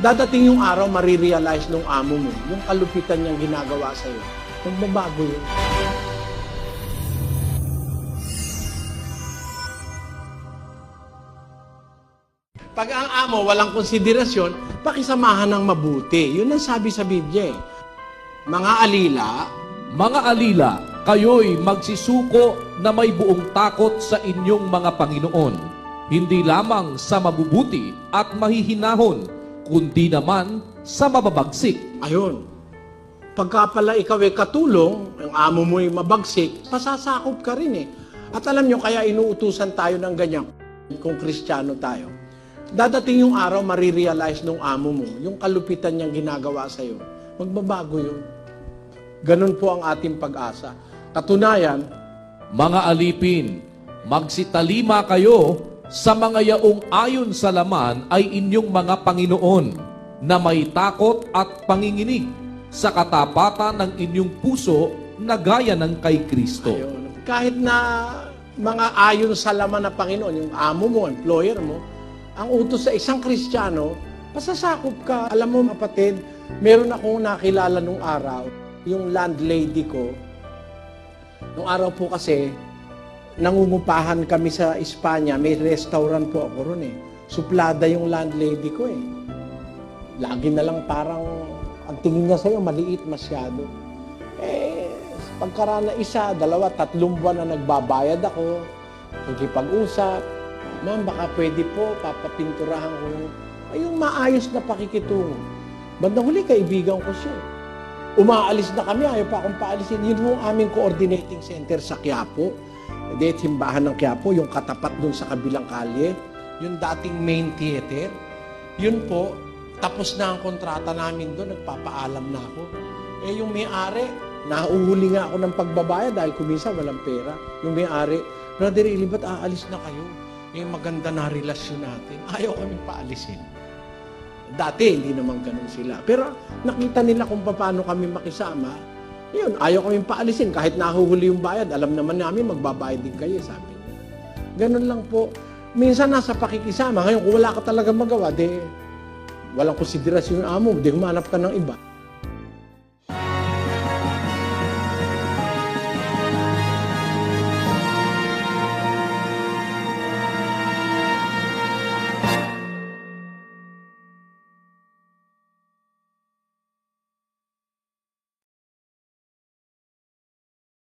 Dadating yung araw, marirealize nung amo mo, yung kalupitan niyang ginagawa sa'yo. Magbabago yun. Pag ang amo walang konsiderasyon, pakisamahan ng mabuti. Yun ang sabi sa Biblia eh. Mga alila, Mga alila, kayo'y magsisuko na may buong takot sa inyong mga Panginoon, hindi lamang sa mabubuti at mahihinahon, kundi naman sa mababagsik. ayun. Pagka pala ikaw ay katulong, ang amo mo ay mabagsik, pasasakop ka rin eh. At alam nyo, kaya inuutusan tayo ng ganyan kung kristyano tayo. Dadating yung araw, marirealize nung amo mo, yung kalupitan niyang ginagawa sa'yo. Magbabago yun. Ganun po ang ating pag-asa. Katunayan, Mga alipin, magsitalima kayo sa mga yaong ayon sa laman ay inyong mga Panginoon, na may takot at panginginig sa katapatan ng inyong puso na gaya ng kay Kristo. Ayun. Kahit na mga ayon sa laman na Panginoon, yung amo mo, employer mo, ang utos sa isang Kristiyano, pasasakop ka. Alam mo, kapatid, meron akong nakilala nung araw, yung landlady ko. Nung araw po kasi, nangungupahan kami sa Espanya, may restaurant po ako ron eh. Suplada yung landlady ko eh. Lagi na lang parang, ang tingin niya sa'yo, maliit masyado. Eh, pagkarana isa, dalawa, tatlong buwan na nagbabayad ako, nakikipag-usap, ma'am, baka pwede po, papapinturahan ko ay, maayos na pakikitungo. Bandang huli, kaibigan ko siya. Umaalis na kami, ayaw pa akong paalisin. Yun yung aming coordinating center sa Quiapo. Hindi, timbahan ng Quiapo, yung katapat dun sa kabilang kalye, yung dating main theater. Yun po, tapos na ang kontrata namin doon, nagpapaalam na ako. Eh yung may-ari, nauhuli nga ako ng pagbabayad dahil kumisa walang pera. Yung may-ari, Brother Eli, ba't aalis na kayo? Eh maganda na relasyon natin. Ayaw kami paalisin. Dati, hindi naman ganun sila. Pero nakita nila kung paano kami makisama. Yun, ayaw kami paalisin. Kahit nahuhuli yung bayad, alam naman namin magbabayad din kayo, sabi niya. Ganun lang po. Minsan nasa pakikisama. Ngayon, kung wala ka talaga magawa, de walang konsiderasyon yung amo, di humanap ka ng iba.